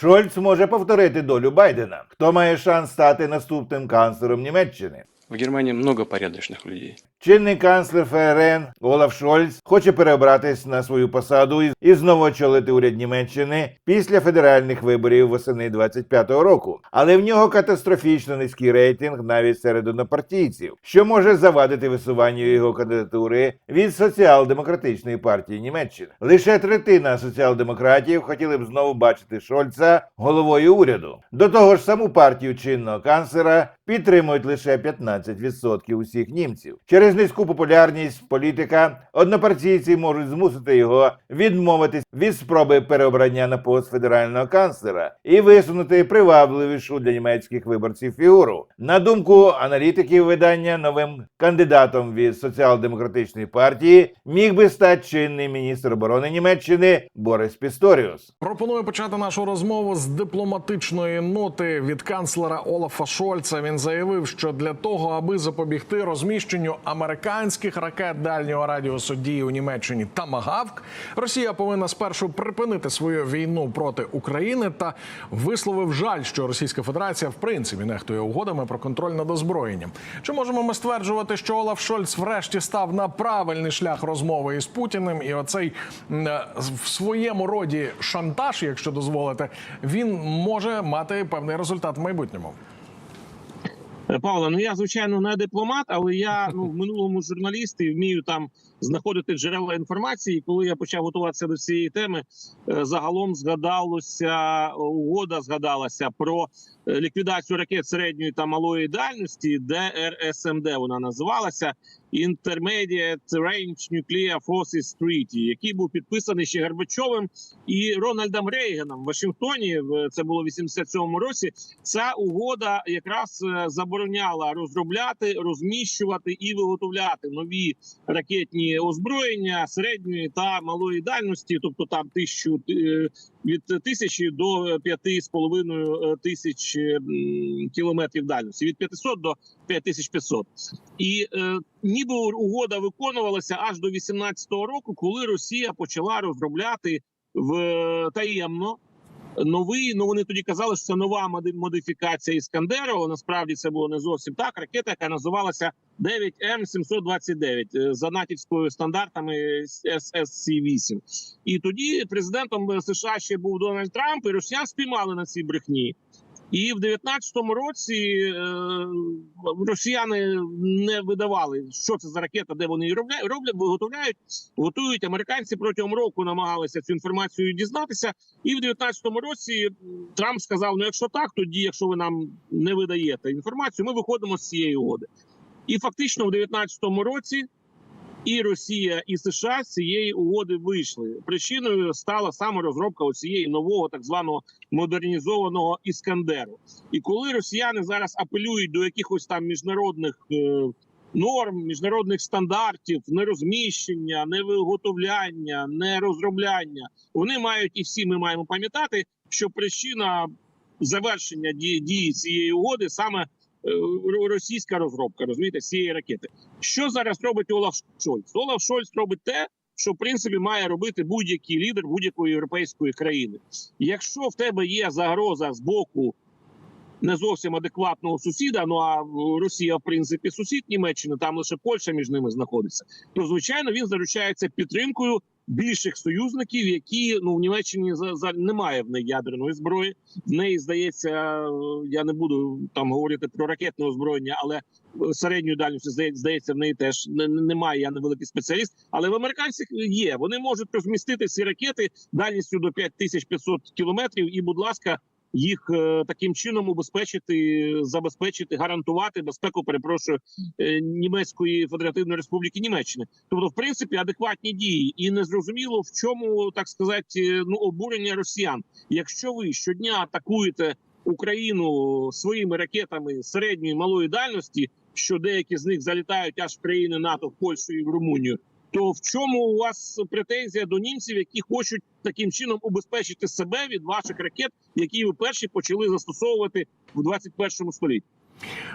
Шольц може повторити долю Байдена. Хто має шанс стати наступним канцлером Німеччини? В Германии много порядочных людей. Чинний канцлер ФРН Олаф Шольц хоче переобратись на свою посаду і знову очолити уряд Німеччини після федеральних виборів восени 25-го року. Але в нього катастрофічно низький рейтинг навіть серед однопартійців, що може завадити висуванню його кандидатури від соціал-демократичної партії Німеччини. Лише третина соціал-демократів хотіли б знову бачити Шольца головою уряду. До того ж, саму партію чинного канцлера підтримують лише 15% усіх німців. Через низьку популярність політика однопартійці можуть змусити його відмовитись від спроби переобрання на пост федерального канцлера і висунути привабливішу для німецьких виборців фігуру. На думку аналітиків видання, новим кандидатом від соціал-демократичної партії міг би стати чинний міністр оборони Німеччини Борис Пісторіус. Пропоную почати нашу розмову з дипломатичної ноти від канцлера Олафа Шольца. Він заявив, що для того, аби запобігти розміщенню американських ракет дальнього радіусу дії у Німеччині Тамагавк, Росія повинна спершу припинити свою війну проти України та висловив жаль, що Російська Федерація в принципі нехтує угодами про контроль над озброєнням. Чи можемо ми стверджувати, що Олаф Шольц врешті став на правильний шлях розмови із Путіним, і оцей е, в своєму роді шантаж, якщо дозволите, він може мати певний результат в майбутньому. Е, Павло, ну я звичайно не дипломат, але я ну в минулому журналіст і вмію там знаходити джерела інформації. І коли я почав готуватися до цієї теми, е, загалом згадалося угода, згадалася про е, ліквідацію ракет середньої та малої дальності, ДРСМД вона називалася Intermediate Range Nuclear Forces Treaty, який був підписаний ще Горбачовим і Рональдом Рейганом в Вашингтоні. Це було в 87-му році. Ця угода якраз е, забороняла розробляти, розміщувати і виготовляти нові ракетні озброєння середньої та малої дальності, тобто там тисячу е, від тисячі до п'яти з половиною тисяч е, кілометрів дальності, від 500 до 5500. І е, ніби угода виконувалася аж до 18-го року, коли Росія почала розробляти в таємно новий. Ну вони тоді казали, що це нова модифікація Іскандеру. Насправді це було не зовсім так. Ракета, яка називалася 9М729 е, за натівською стандартами ssc 8 І тоді президентом США ще був Дональд Трамп, і росіян спіймали на цій брехні. І в 19-му році е, росіяни не видавали, що це за ракета, де вони її роблять, роблять, виготовляють, готують. Американці протягом року намагалися цю інформацію дізнатися. І в 19-му році Трамп сказав: ну, якщо так, тоді, якщо ви нам не видаєте інформацію, ми виходимо з цієї угоди. І фактично, в 19-му році і Росія, і США з цієї угоди вийшли. Причиною стала саме розробка цієї нового так званого модернізованого іскандеру. І коли росіяни зараз апелюють до якихось там міжнародних е, норм, міжнародних стандартів, нерозміщення, невиготовляння, нерозробляння, вони мають і всі ми маємо пам'ятати, що причина завершення дії, дії цієї угоди саме російська розробка, розумієте, цієї ракети. Що зараз робить Олаф Шольц? Олаф Шольц робить те, що в принципі має робити будь-який лідер будь-якої європейської країни. Якщо в тебе є загроза з боку не зовсім адекватного сусіда, ну а Росія, в принципі, сусід Німеччини, там лише Польща між ними знаходиться, то звичайно він заручається підтримкою більших союзників, які ну в Німеччині за, за немає в неї ядерної зброї. В неї здається, я не буду там говорити про ракетне озброєння, але е, середньої дальності здається, в неї теж не- не- немає. Я не великий спеціаліст, але в американців є. Вони можуть розмістити ці ракети дальністю до 5500 кілометрів, і, будь ласка, їх е, таким чином убезпечити, забезпечити, гарантувати безпеку. Перепрошую е, німецької федеративної республіки Німеччини. Тобто, в принципі, адекватні дії, і не зрозуміло в чому так сказати е, ну обурення росіян. Якщо ви щодня атакуєте Україну своїми ракетами середньої малої дальності, що деякі з них залітають аж в країни НАТО, в Польщу і в Румунію. То в чому у вас претензія до німців, які хочуть таким чином убезпечити себе від ваших ракет, які ви перші почали застосовувати в 21 столітті?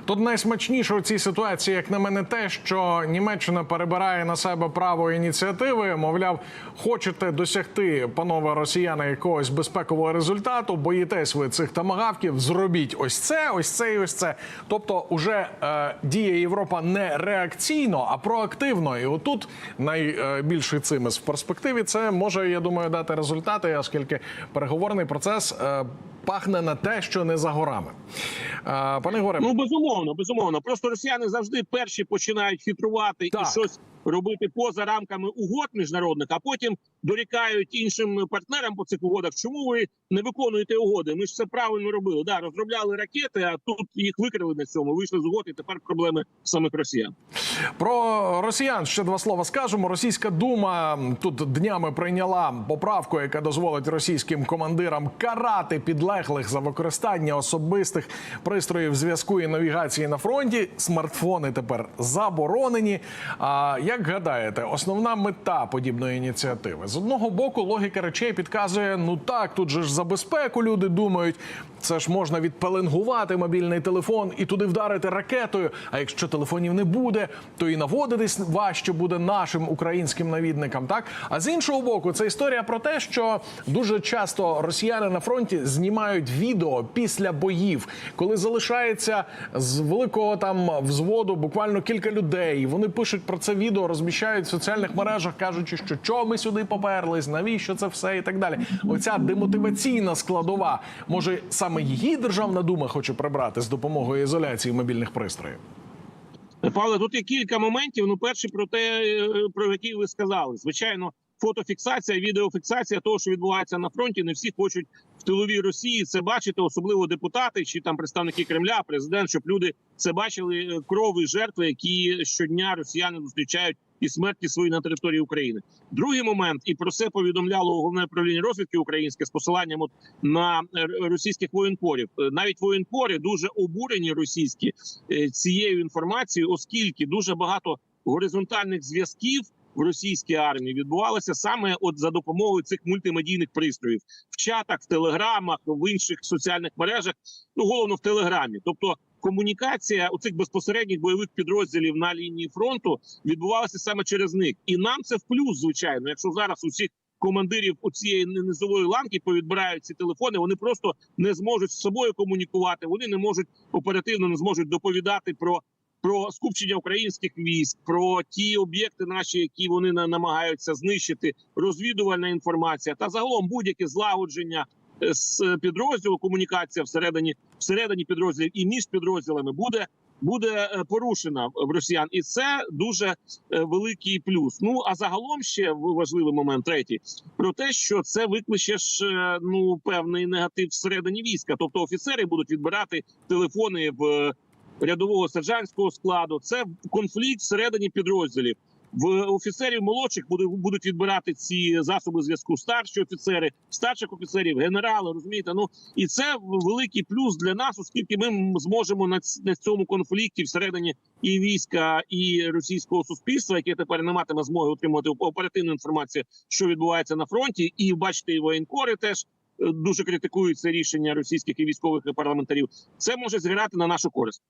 Тут найсмачніше у цій ситуації, як на мене, те, що Німеччина перебирає на себе право ініціативи. Мовляв, хочете досягти, панове росіяни, якогось безпекового результату, боїтесь ви цих тамагавків, зробіть ось це, ось це і ось це. Тобто, уже е, діє Європа не реакційно, а проактивно. І отут найбільший цимес в перспективі це може, я думаю, дати результати, оскільки переговорний процес е, пахне на те, що не за горами. Пане Горе, Ну безумовно, безумовно. Просто росіяни завжди перші починають хитрувати Так. і щось робити поза рамками угод міжнародних, а потім дорікають іншим партнерам по цих угодах. Чому ви не виконуєте угоди? Ми ж все правильно робили. Да, розробляли ракети, а тут їх викрили на цьому. Вийшли з угод, тепер проблеми самих росіян. Про росіян ще два слова скажемо. Російська дума тут днями прийняла поправку, яка дозволить російським командирам карати підлеглих за використання особистих пристроїв зв'язку і навігації на фронті. Смартфони тепер заборонені. А як гадаєте, основна мета подібної ініціативи з одного боку логіка речей підказує: ну так, тут же ж за безпеку люди думають. Це ж можна відпеленгувати мобільний телефон і туди вдарити ракетою. А якщо телефонів не буде, то і наводитись важче буде нашим українським навідникам. Так а з іншого боку, це історія про те, що дуже часто росіяни на фронті знімають відео після боїв, коли залишається з великого там взводу буквально кілька людей. Вони пишуть про це відео, розміщають в соціальних мережах, кажучи, що чого ми сюди поперлись, навіщо це все і так далі. Оця демотиваційна складова, може саме її державна дума хоче прибрати з допомогою ізоляції мобільних пристроїв. Павле, тут є кілька моментів. Ну, перший про те, е, про які ви сказали. Звичайно, фотофіксація, відеофіксація того, що відбувається на фронті. Не всі хочуть в тиловій Росії це бачити, особливо депутати чи там представники Кремля, президент, щоб люди це бачили е, кров і жертви, які щодня росіяни зустрічають і смерті свої на території України. Другий момент, і про це повідомляло головне управління розвідки українське з посиланням от на е, російських воєнкорів. Е, Навіть воєнкори дуже обурені російські цією інформацією, оскільки дуже багато горизонтальних зв'язків в російській армії відбувалося саме от за допомогою цих мультимедійних пристроїв в чатах, в телеграмах, в інших соціальних мережах. Ну головно в телеграмі, тобто. Комунікація у цих безпосередніх бойових підрозділів на лінії фронту відбувалася саме через них, і нам це в плюс, звичайно. Якщо зараз усіх командирів у цієї низової ланки повідбирають ці телефони, вони просто не зможуть з собою комунікувати. Вони не можуть оперативно не зможуть доповідати про. Про скупчення українських військ, про ті об'єкти, наші, які вони на- намагаються знищити, розвідувальна інформація та загалом будь-яке злагодження е, з підрозділу, комунікація всередині всередині підрозділів і між підрозділами буде буде е, порушена в росіян, і це дуже е, великий плюс. Ну а загалом ще важливий момент третій про те, що це викличе ж ну певний негатив всередині війська. Тобто офіцери будуть відбирати телефони в рядового сержантського складу. Це конфлікт всередині підрозділів. В офіцерів молодших будуть відбирати ці засоби зв'язку. Старші офіцери, старших офіцерів, генерали. Розумієте, ну і це великий плюс для нас, оскільки ми зможемо на, цьому конфлікті всередині і війська, і російського суспільства, яке тепер не матиме змоги отримувати оперативну інформацію, що відбувається на фронті, і бачите, і воєнкори теж е, дуже критикують це рішення російських і військових парламентарів. Це може зіграти на нашу користь.